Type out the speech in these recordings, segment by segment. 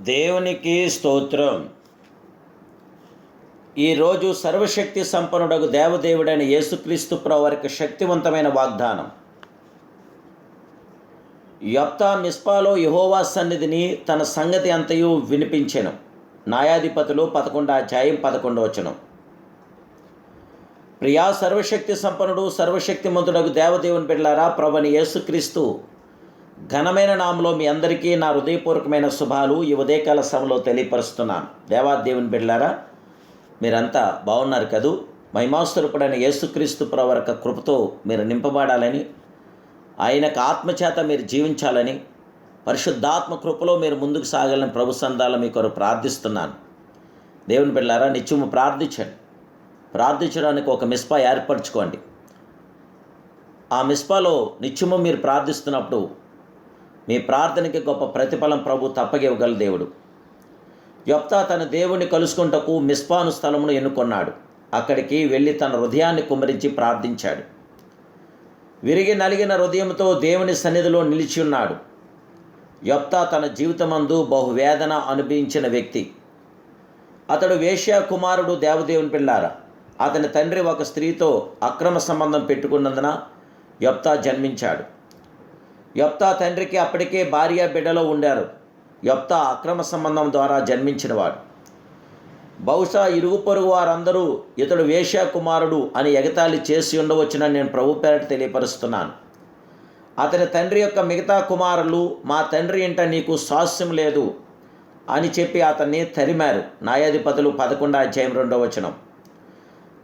దేవునికి స్తోత్రం. ఈరోజు సర్వశక్తి సంపన్నుడకు దేవదేవుడైన యేసుక్రీస్తు ప్రవారికి శక్తివంతమైన వాగ్దానం. యప్తా మిస్పాలో యహోవా సన్నిధిని తన సంగతి అంతయు వినిపించెను. న్యాయాధిపతులు పదకొండు అధ్యాయం పదకొండు వచనం. ప్రియా సర్వశక్తి సంపన్నుడు సర్వశక్తిమంతుడకు దేవదేవుని బిడ్డలారా ప్రభుని యేసుక్రీస్తు ఘనమైన నామలో మీ అందరికీ నా హృదయపూర్వకమైన శుభాలు ఈ ఉదయకాల సభలో తెలియపరుస్తున్నాను. దేవాదేవుని బిడ్డలారా మీరంతా బాగున్నారు కదూ? మహిమాస్తురుపుడైన యేసుక్రీస్తు ప్రవరక కృపతో మీరు నింపబడాలని ఆయనకు ఆత్మచేత మీరు జీవించాలని పరిశుద్ధాత్మ కృపలో మీరు ముందుకు సాగాలని ప్రభు సందాల మీ కొరకు ప్రార్థిస్తున్నాను. దేవుని బిడ్డలారా నిత్యము ప్రార్థించండి. ప్రార్థించడానికి ఒక మిస్పా ఏర్పరచుకోండి. ఆ మిస్పాలో నిత్యము మీరు ప్రార్థిస్తున్నప్పుడు మీ ప్రార్థనకి గొప్ప ప్రతిఫలం ప్రభు తప్పగివ్వగల దేవుడు. యొప్తా తన దేవుణ్ణి కలుసుకుంటకు మిస్పాను స్థలమును ఎన్నుకొన్నాడు. అక్కడికి వెళ్ళి తన హృదయాన్ని కుమరించి ప్రార్థించాడు. విరిగి నలిగిన హృదయంతో దేవుని సన్నిధిలో నిలిచి ఉన్నాడు. యొప్తా తన జీవితమందు బహువేదన అనుభవించిన వ్యక్తి. అతడు వేశ్యా కుమారుడు దేవదేవుని పిల్లారా. అతని తండ్రి ఒక స్త్రీతో అక్రమ సంబంధం పెట్టుకున్నందున యొప్తా జన్మించాడు. యప్తా తండ్రికి అప్పటికే భార్య బిడ్డలో ఉండారు. యప్తా అక్రమ సంబంధం ద్వారా జన్మించినవాడు. బహుశా ఇరుగు పొరుగు వారందరూ ఇతడు వేశ్యా కుమారుడు అని ఎగతాళి చేసి ఉండవచ్చునని నేను ప్రభు పేరట తెలియపరుస్తున్నాను. అతని తండ్రి యొక్క మిగతా కుమారులు మా తండ్రి ఇంట నీకు స్వాస్యం లేదు అని చెప్పి అతన్ని తరిమారు. న్యాయాధిపతులు పదకొండు అధ్యాయం రెండవ వచనం.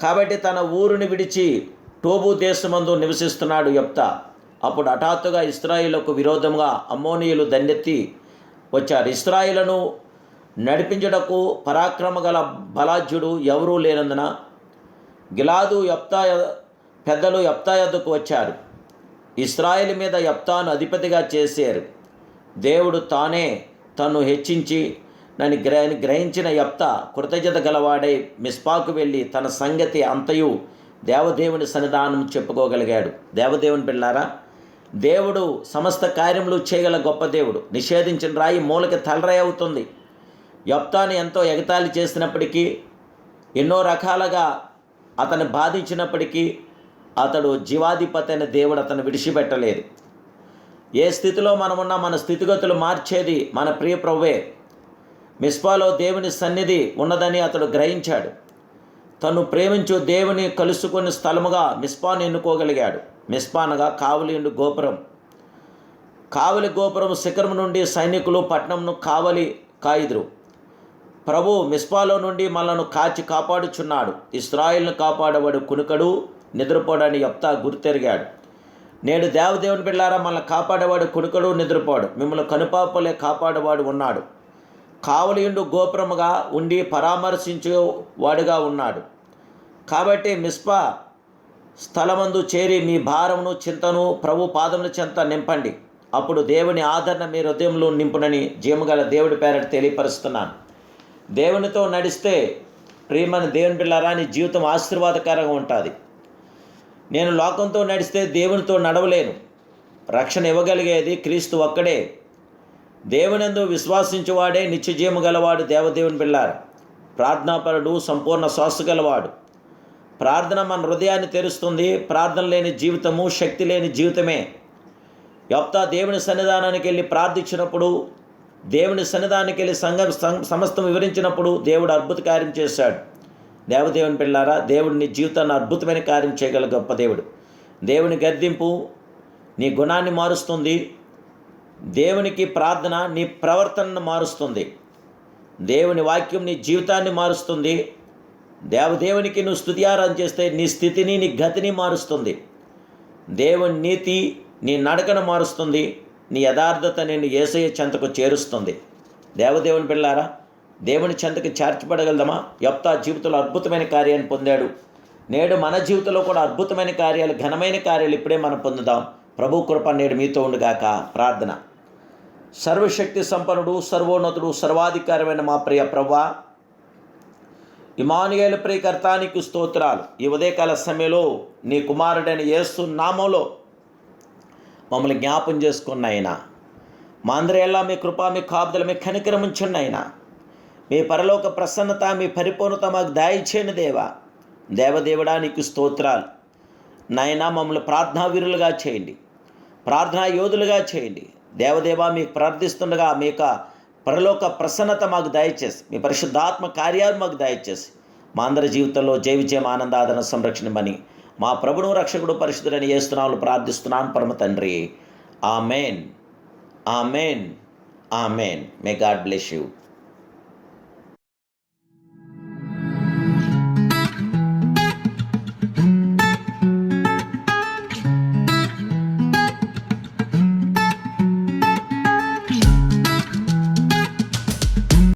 కాబట్టి తన ఊరిని విడిచి టోబు దేశమందు నివసిస్తున్నాడు యప్తా. అప్పుడు హఠాత్తుగా ఇస్రాయిలకు విరోధంగా అమ్మోనియులు దండెత్తి వచ్చారు. ఇస్రాయిలను నడిపించుటకు పరాక్రమ గల బలాజ్యుడు ఎవరూ లేనందున గిలాదు యప్తా పెద్దలు యప్తాయద్దకు వచ్చారు. ఇస్రాయిల్ మీద యప్తాను అధిపతిగా చేశారు. దేవుడు తానే తను హెచ్చించి నన్ను గ్ర గ్రహించిన యప్త కృతజ్ఞత గలవాడై మిస్పాకు వెళ్ళి తన సంగతి అంతయు దేవదేవుని సన్నిధానం చెప్పుకోగలిగాడు. దేవదేవుని పిల్లారా దేవుడు సమస్త కార్యములు చేయగల గొప్ప దేవుడు. నిషేధించిన రాయి మూలకి తలరాయి అవుతుంది. యప్తాను ఎంతో ఎగతాళి చేసినప్పటికీ ఎన్నో రకాలుగా అతను బాధించినప్పటికీ అతడు జీవాధిపతి అయిన దేవుడు అతను విడిచిపెట్టలేదు. ఏ స్థితిలో మనమున్నా మన స్థితిగతులు మార్చేది మన ప్రియ ప్రభువే మిస్పాలో దేవుని సన్నిధి ఉన్నదని అతడు గ్రహించాడు. తను ప్రేమించు దేవుని కలుసుకుని స్థలముగా మిస్పాను ఎన్నుకోగలిగాడు. మిస్పానగా కావలిండు గోపురం. కావలి గోపురం శిఖరం నుండి సైనికులు పట్నంను కావలి కాయిదురు. ప్రభు మిస్పాలో నుండి మనను కాచి కాపాడుచున్నాడు. ఇస్రాయిల్ను కాపాడవాడు కునుకడు నిద్రపోడని యప్తా గుర్తెరిగాడు. నేడు దేవదేవుని బిళ్ళారా మనల్ని కాపాడేవాడు కునుకడు నిద్రపోడు. మిమ్మల్ని కనుపాపలే కాపాడేవాడు ఉన్నాడు. కావలియుండు గోపురముగా ఉండి పరామర్శించే వాడుగా ఉన్నాడు. కాబట్టి మిస్పా స్థలమందు చేరి మీ భారమును చింతను ప్రభు పాదముల చెంత నింపండి. అప్పుడు దేవుని ఆదరణ మీ హృదయంలో నింపునని జీవగల దేవుడి పేరట తెలియపరుస్తున్నాను. దేవునితో నడిస్తే ప్రియమైన దేవుని పిల్లరా నీ జీవితం ఆశీర్వాదకరంగా ఉంటుంది. నేను లోకంతో నడిస్తే దేవునితో నడవలేను. రక్షణ ఇవ్వగలిగేది క్రీస్తు ఒక్కడే. దేవునందు విశ్వాసించువాడే నిత్యజీవము గలవాడు దేవదేవుని పిల్లారు ప్రార్థనాపరుడు సంపూర్ణ శ్వాస గలవాడు ప్రార్థన మన హృదయాన్ని తెరుస్తుంది. ప్రార్థన లేని జీవితము శక్తి లేని జీవితమే. యొప్తా దేవుని సన్నిధానానికి వెళ్ళి ప్రార్థించినప్పుడు దేవుని సన్నిధానానికి వెళ్ళి సంఘం సమస్తం వివరించినప్పుడు దేవుడు అద్భుత కార్యం చేశాడు. దేవదేవుని పిల్లారా దేవుడు నీ జీవితాన్ని అద్భుతమైన కార్యం చేయగల గొప్ప దేవుడు. దేవుని గద్దింపు నీ గుణాన్ని మారుస్తుంది. దేవునికి ప్రార్థన నీ ప్రవర్తనను మారుస్తుంది. దేవుని వాక్యం నీ జీవితాన్ని మారుస్తుంది. దేవదేవునికి నువ్వు స్థుతియారాధన చేస్తే నీ స్థితిని నీ గతిని మారుస్తుంది. దేవుని నీతి నీ నడకను మారుస్తుంది. నీ యథార్థత నేను ఏసయ్య చెంతకు చేరుస్తుంది. దేవదేవుని పిల్లారా దేవుని చెంతకు చేర్చబడగలదమా యప్తా జీవితంలో అద్భుతమైన కార్యాన్ని పొందాడు. నేడు మన జీవితంలో కూడా అద్భుతమైన కార్యాలు ఘనమైన కార్యాలు ఇప్పుడే మనం పొందుదాం. ప్రభు కృప నేడు మీతో ఉండుగాక. ప్రార్థన. సర్వశక్తి సంపన్నుడు సర్వోన్నతుడు సర్వాధికారమైన మా ప్రియ ప్రభా ఇమానుయేలు ప్రియకర్తానికి స్తోత్రాలు. ఈ ఉదయకాల సమయంలో నీ కుమారుడైన యేసు నామంలో మమ్మల్ని జ్ఞాపం చేసుకున్న ఆయన. మా అందరి ఎలా మీ కృప మీ కాపుదల మీ కనికరముంచున్న ఉంచండి అయినా మీ పరలోక ప్రసన్నత మీ పరిపూర్ణత మాకు దయచేయండి దేవా. దేవదేవుడా నీకు స్తోత్రాలు. నాయనా మమ్మల్ని ప్రార్థనా వీరులుగా చేయండి. ప్రార్థనా యోధులుగా చేయండి. దేవదేవా మీకు ప్రార్థిస్తుండగా మీ యొక్క పరలోక ప్రసన్నత మాకు దయచేసి మీ పరిశుద్ధాత్మ కార్యాలు మాకు దయచేసి మా అందరి జీవితంలో జయ విజయం ఆనందాదన సంరక్షణమని మా ప్రభును రక్షకుడు పరిశుద్ధులని చేస్తున్నాను ప్రార్థిస్తున్నాను పరమ తండ్రి. Amen. Amen. Amen. May God bless you.